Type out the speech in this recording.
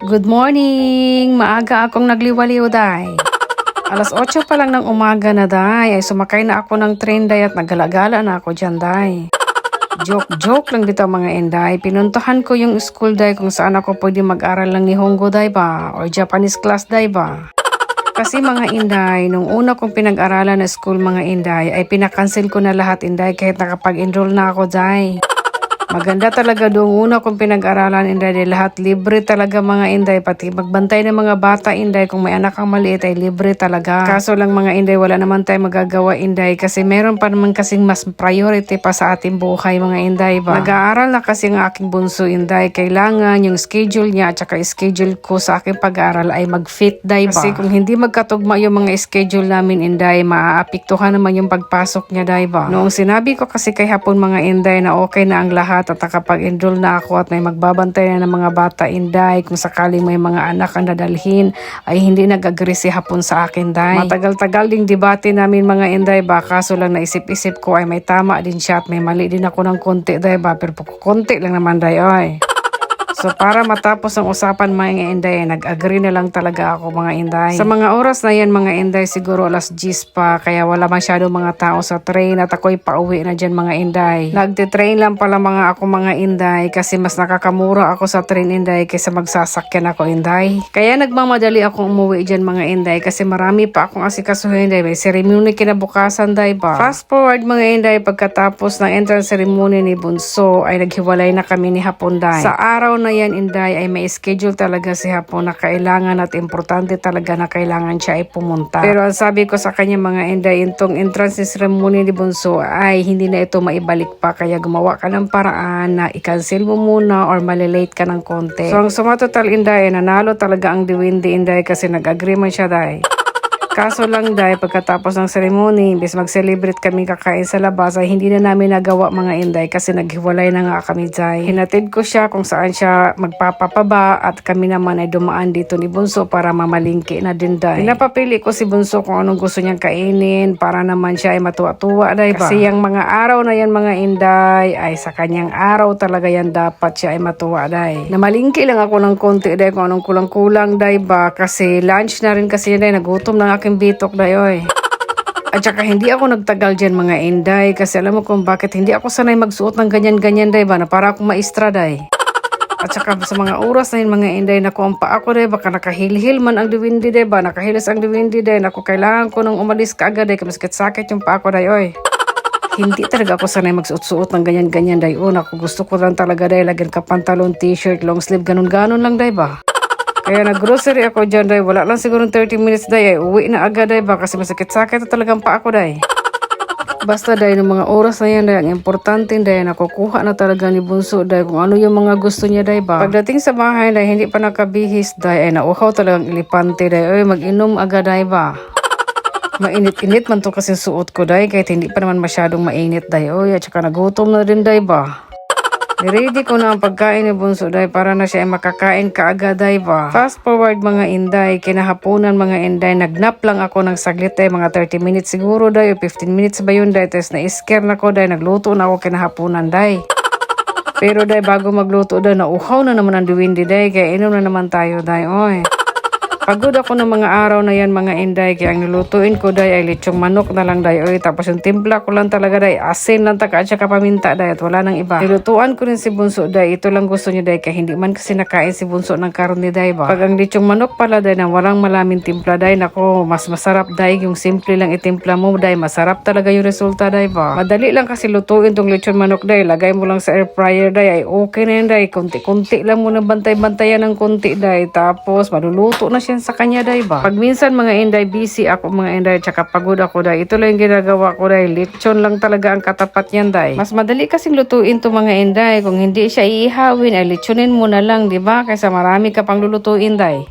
Good morning! Maaga akong nagliwaliw, day. Alas 8 pa lang ng umaga na, day. Ay sumakay na ako ng train, day, at naggalagala na ako dyan, day. Joke-joke lang dito mga inday. Pinuntahan ko yung school, day, kung saan ako pwede mag-aral ng Nihongo, day ba? Or Japanese class, day ba? Kasi mga inday, nung una kong pinag-aralan na school mga inday, ay pinakancel ko na lahat inday kahit nakapag-enroll na ako, day. Maganda talaga doon una kong pinag-aralan inday dahil lahat libre talaga mga inday pati magbantay ng mga bata inday kung may anak kang maliit ay libre talaga. Kaso lang mga inday wala naman tayo magagawa inday kasi meron pa naman kasing mas priority pa sa ating buhay mga inday ba. Nag-aaral na kasi ang aking bunso inday kailangan yung schedule niya at saka schedule ko sa aking pag-aaral ay mag-fit day ba. Kasi kung hindi magkatugma yung mga schedule namin inday maaapektuhan naman yung pagpasok niya day ba. Noong sinabi ko kasi kay hapon mga inday na okay na ang lahat at nakapag-enroll na ako at may magbabantay na ng mga bata inday kung sakaling may mga anak ang dadalhin ay hindi nag-agree si hapon sa akin day. Matagal-tagal ding debate namin mga inday ba kaso lang naisip-isip ko ay may tama din siya at may mali din ako ng konti day ba pero konti lang naman day oy. So para matapos ang usapan mga inday, nag-agree na lang talaga ako mga inday. Sa mga oras na yan mga inday, siguro alas 10 pa, kaya wala masyado mga tao sa train at ako'y pauwi na dyan mga inday. Nagtitrain lang pala mga ako mga inday kasi mas nakakamura ako sa train inday kaysa magsasakyan ako inday. Kaya nagmamadali akong umuwi dyan mga inday kasi marami pa akong asikasuhin inday. May ceremony kinabukasan day ba? Fast forward mga inday, pagkatapos ng entrance ceremony ni Bunso ay naghiwalay na kami ni Haponday. Sa araw na yan inday ay may schedule talaga si Hapon na kailangan at importante talaga na kailangan siya ay pumunta. Pero ang sabi ko sa kanya mga inday, itong entrance ceremony ni Bunso ay hindi na ito maibalik pa kaya gumawa ka ng paraan na i-cancel mo muna or malilate ka ng konti. So ang sumatotal inday, nanalo talaga ang diwindi inday kasi nag-agree man siya day. Kaso lang dahil pagkatapos ng ceremony, imbes mag-celebrate kami kakain sa labas ay hindi na namin nagawa mga inday kasi naghiwalay na nga kami dahil. Hinatid ko siya kung saan siya magpapapaba at kami naman ay dumaan dito ni Bunso para mamalingki na din dahil. Pinapapili ko si Bunso kung anong gusto niyang kainin para naman siya ay matuwa-tuwa dahil ba? Kasi yung mga araw na yan mga inday ay sa kanyang araw talaga yan dapat siya ay matuwa dahil. Namalingki lang ako ng konti dahil kung anong kulang-kulang dahil ba kasi lunch na rin kasi dahil nagutom ng aking bitok dayoy. At saka hindi ako nagtagal dyan mga inday kasi alam mo kung bakit hindi ako sanay magsuot ng ganyan-ganyan day ba na para akong maestra day. At saka sa mga oras na yun mga inday naku ang paa ko day baka nakahilhil man ang diwindi day ba nakahilis ang diwindi day naku kailangan ko nang umalis ka agad day kamaskit sakit yung paa ko day oy. Hindi talaga ako sanay magsuot-suot ng ganyan-ganyan day. Una, ako gusto ko lang talaga day lagyan ka pantalon, t-shirt, long sleeve, ganun-ganon lang day ba. Kaya nag-grocery ako dyan, day. Wala lang siguro 30 minutes, day. Ay, uwi na agad, day ba? Kasi masakit-sakit talagang pa ako, day. Basta, day, ng mga oras na yan, day, ang importante, day, nakukuha na talaga ni Bunso, day, kung ano yung mga gusto niya, day, ba? Pagdating sa bahay, day, hindi pa nakabihis, day, ay nauhaw talagang ilipante, day. Ay, mag-inom agad, day, ba? Mainit-init man to kasi suot ko, day, kahit hindi pa naman masyadong mainit, day. Oy, at saka nagutom na rin, day, ba? Niready ko na ang pagkain ni Bunso day para na siya ay makakain kaagad day ba. Fast forward mga inday, kinahaponan mga inday, nagnap lang ako ng saglit day, mga 30 minutes siguro day, o 15 minutes ba yun day, tapos na-scare na ko day, nagluto na ako kinahaponan day. Pero day, bago magluto day, nauhaw na naman ang diwindi day, kaya inom na naman tayo day, oy. Pagod ako ng mga araw na yan mga inday kaya ang nilutuin ko day ay lechong manok na lang day oy tapos yung timpla ko lang talaga day asin lang taka at saka paminta day at wala nang iba. Nilutuan ko rin si Bunso day ito lang gusto niya day kaya hindi man kasi nakain si Bunso ng karne day ba? Pag ang lechong manok pala day na walang malaming timpla day nako mas masarap day yung simple lang itimpla mo day masarap talaga yung resulta day ba? Madali lang kasi lutuin tong lechon manok day lagay mo lang sa air fryer day ay okay na yan day konti-konti lang muna bantay-bantayan ng konti day tapos maluluto na siya sa kanya day ba? Pag minsan mga inday busy ako mga inday tsaka pagod ako day ito lang yung ginagawa ko day. Lechon lang talaga ang katapat niyan day. Mas madali kasing lutuin to mga inday. Kung hindi siya iihawin ay lechonin mo na lang di ba? Kaysa marami ka pang lulutuin day